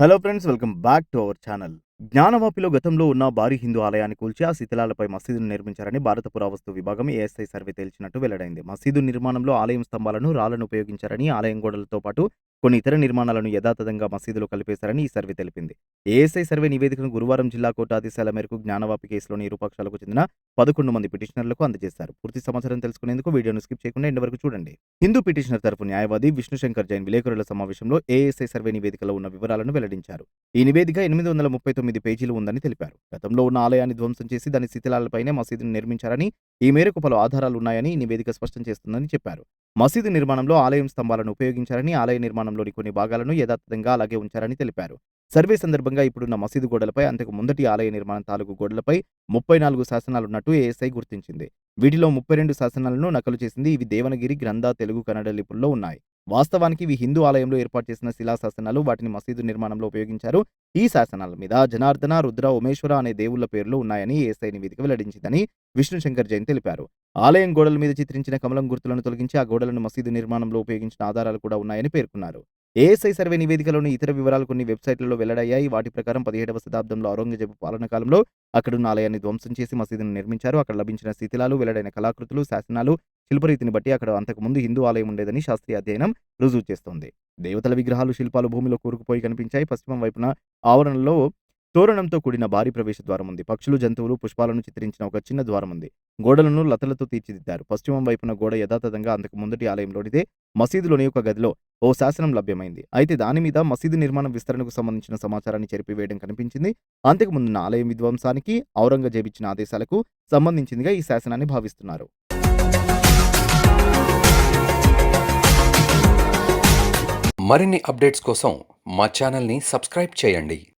Hello friends welcome back to our channel జ్ఞానవాపిలో గతంలో ఉన్న భారీ హిందూ ఆలయాన్ని కూల్చి ఆ శిథిలాలపై మసీదును నిర్మించారని భారత పురావస్తు విభాగం ఏఎస్ఐ సర్వే తేల్చినట్టు వెల్లడైంది. మసీదు నిర్మాణంలో ఆలయం స్తంభాలను రాళ్ళను ఉపయోగించారని ఆలయం గోడలతో పాటు కొన్ని ఇతర నిర్మాణాలను యథాతథంగా మసీదులో కలిపేశారని ఈ సర్వే తెలిపింది. ఏఎస్ఐ సర్వే నివేదికను గురువారం జిల్లా కోర్టు ఆదేశాల మేరకు జ్ఞానవాపి కేసులోని ఇరుపక్షాలకు చెందిన పదకొండు మంది పిటిషనర్లకు అందజేశారు. పూర్తి సమాచారం తెలుసుకునేందుకు వీడియోను స్కిప్ చేయకుండా ఎండ్ వరకు చూడండి. హిందూ పిటిషనర్ తరఫు న్యాయవాది విష్ణుశంకర్ జైన్ విలేకరుల సమావేశంలో ఏఎస్ఐ సర్వే నివేదికలో ఉన్న వివరాలను వెల్లడించారు. ఈ నివేదిక ఎనిమిది వందల ముప్పై తొమ్మిది పేజీలు ఉందని తెలిపారు. గతంలో ఉన్న ఆలయాన్ని ధ్వంసం చేసి దాని శిథిలాలపైనే మసీదును నిర్మించారని ఈ మేరకు పలు ఆధారాలు ఉన్నాయని ఈ నివేదిక స్పష్టం చేస్తుందని చెప్పారు. మసీదు నిర్మాణంలో ఆలయం స్తంభాలను ఉపయోగించారని ఆలయ నిర్మాణంలోని కొన్ని భాగాలను యథాతథంగా అలాగే ఉంచారని తెలిపారు. సర్వే సందర్భంగా ఇప్పుడున్న మసీదు గోడలపై అంతకు ముందటి ఆలయ నిర్మాణం తాలూకు గోడలపై ముప్పై నాలుగు శాసనాలున్నట్టు ఏఎస్ఐ గుర్తించింది. వీటిలో ముప్పై రెండు శాసనాలను నకలు చేసింది ఇవి దేవనగిరి గ్రంథ తెలుగు కన్నడ లిపుల్లో ఉన్నాయి. వాస్తవానికి ఇవి హిందూ ఆలయంలో ఏర్పాటు చేసిన శిలా శాసనాలు వాటిని మసీదు నిర్మాణంలో ఉపయోగించారు. ఈ శాసనాల మీద జనార్దన రుద్ర ఉమేశ్వర అనే దేవుళ్ళ పేర్లు ఉన్నాయని ఏసై నివేదిక వెల్లడించిందని విష్ణుశంకర్ జైన్ తెలిపారు. ఆలయం గోడల మీద చిత్రించిన కమలం గుర్తులను తొలగించి ఆ గోడలను మసీదు నిర్మాణంలో ఉపయోగించిన ఆధారాలు కూడా ఉన్నాయని పేర్కొన్నారు. ఏఎస్ఐ సర్వే నివేదికలోని ఇతర వివరాలు కొన్ని వెబ్సైట్లలో వెల్లడయ్యాయి. వాటి ప్రకారం పదిహేడవ శతాబ్దంలో ఔరంగజేబు పాలన కాలంలో అక్కడున్న ఆలయాన్ని ధ్వంసం చేసి మసీదును నిర్మించారు. అక్కడ లభించిన శిథిలాలు వెల్లడైన కళాకృతులు శాసనాలు శిల్పరీతిని బట్టి అక్కడ అంతకుముందు హిందూ ఆలయం ఉండేదని శాస్త్రీయ అధ్యయనం రుజువు చేస్తోంది. దేవతల విగ్రహాలు శిల్పాలు భూమిలో కూరుకుపోయి కనిపించాయి. పశ్చిమం వైపున ఆవరణలో తోరణంతో కూడిన భారీ ప్రవేశ ద్వారం ఉంది. పక్షులు జంతువులు పుష్పాలను చిత్రించిన ఒక చిన్న ద్వారం ఉంది. గోడలను లతలతో తీర్చిదిద్దారు. పశ్చిమం వైపున గోడ యథాతథంగా అంతకు ముందటి ఆలయంలోనిదే మసీదులోని ఒక గదిలో ఓ శాసనం లభ్యమైంది. అయితే దాని మీద మసీదు నిర్మాణం విస్తరణకు సంబంధించిన సమాచారాన్ని చెరిపివేయడం కనిపించింది. అంతకుముందున్న ఆలయం విధ్వంసానికి ఔరంగజేబ్ ఇచ్చిన ఆదేశాలకు సంబంధించిందిగా ఈ శాసనాన్ని భావిస్తున్నారు. మరిన్ని అప్డేట్స్ కోసం మా ఛానల్ని సబ్స్క్రైబ్ చేయండి.